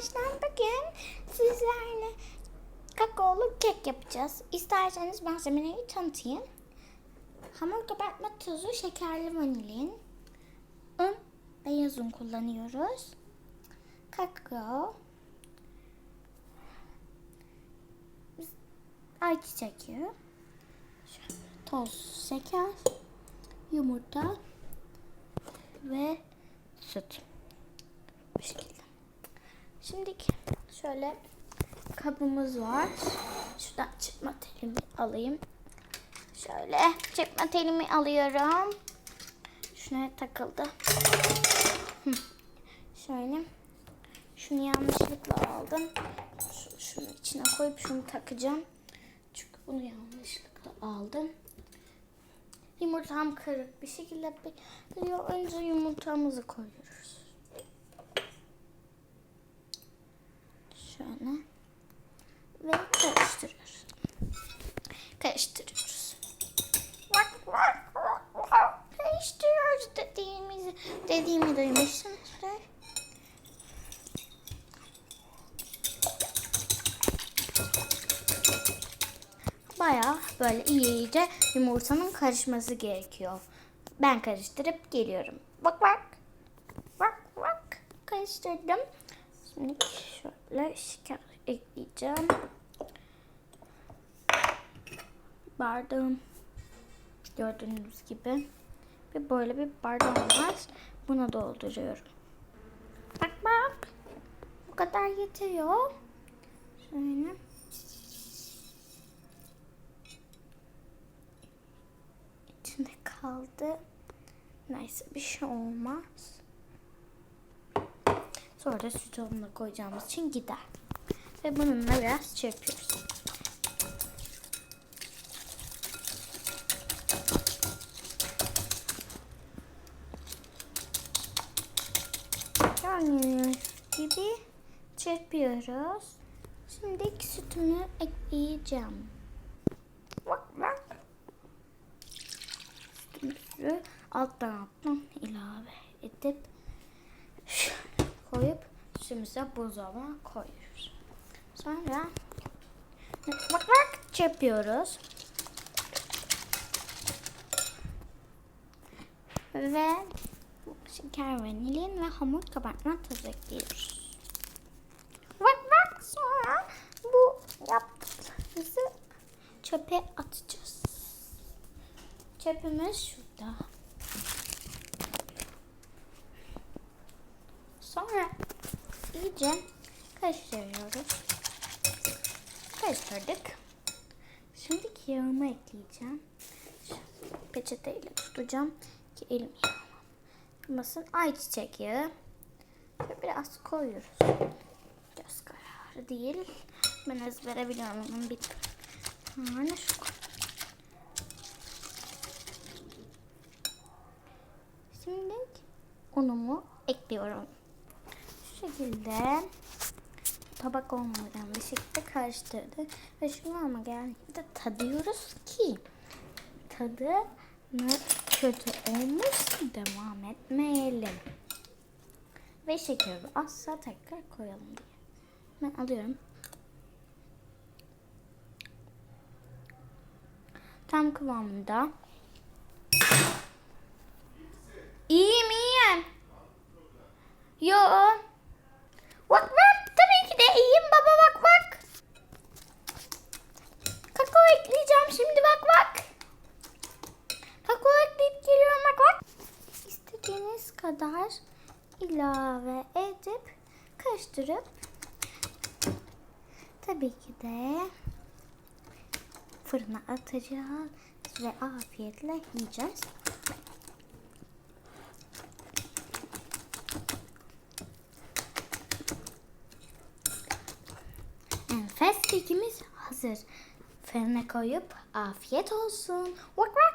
arkadaşlar bugün sizlerle kakaolu kek yapacağız. İsterseniz malzemeleri tanıtayım. Hamur kabartma tozu, şekerli vanilin, un, beyaz un kullanıyoruz. Kakao, ayçiçek yağı, toz şeker, yumurta ve süt. Şimdi şöyle kabımız var. Şuradan çıkma telimi alayım. Şöyle çıkma telimi alıyorum. Şuna takıldı. Hı. Şöyle. Şunu yanlışlıkla aldım. Şu, şunu içine koyup şunu takacağım. Çünkü bunu yanlışlıkla aldım. Yumurtam kırık bir şekilde bekliyor. Önce yumurtamızı koyuyoruz. Şöyle. Ve karıştırıyoruz. Karıştırıyoruz. Vak, vak, vak, vak. Karıştırıyoruz dediğimizi, dediğimi duymuşsunuzdur. Bayağı böyle iyice yumurtanın karışması gerekiyor. Ben karıştırıp geliyorum. Bak bak. Bak bak. Karıştırdım. Şimdi şöyle şeker ekleyeceğim. Bardağım gördüğünüz gibi. Ve böyle bir bardağım var. Buna dolduruyorum. Bak bak. Bu kadar yetiyor. Şöyle. içinde kaldı. Neyse bir şey olmaz. Sonra süt koyacağımız için gider. Ve bununla biraz çırpıyoruz. Gördüğünüz gibi çırpıyoruz. Şimdi sütümü ekleyeceğim. Bak bak üstü alttan alttan ilave edip koyup üstümüze buzdolabına koyuyoruz. Sonra bak bak çırpıyoruz. Ve şeker vanilin ve hamur kabartma tozu ekliyoruz. Bak bak sonra bu yaptığımızı çöpe atacağız. Çöpümüz şurada. Sonra iyice karıştırıyoruz. Karıştırdık. Şimdi yağımı ekleyeceğim. Peçeteyle tutacağım ki elim yanmasın. Ayçiçek yağı. Ve biraz koyuyoruz. Göz kararı değil. Ben ezbere biliyorum onun bir tane şu Şimdi unumu ekliyorum. Şu şekilde tabak olmadan bir şekilde karıştırdık. Ve şu ama geldiğinde tadıyoruz ki tadı kötü olmuş devam etmeyelim. Ve şekeri asla tekrar koyalım diye. Ben alıyorum. Tam kıvamında. İyiyim iyiyim. Yo. Bak bak tabii ki de iyiyim baba bak bak. Kakao ekleyeceğim şimdi bak bak. Kakao ekleyip geliyorum bak bak. Kadar ilave edip karıştırıp tabii ki de fırına atacağız ve afiyetle yiyeceğiz. Enfes kekimiz hazır. Fırına koyup afiyet olsun. Vak vak.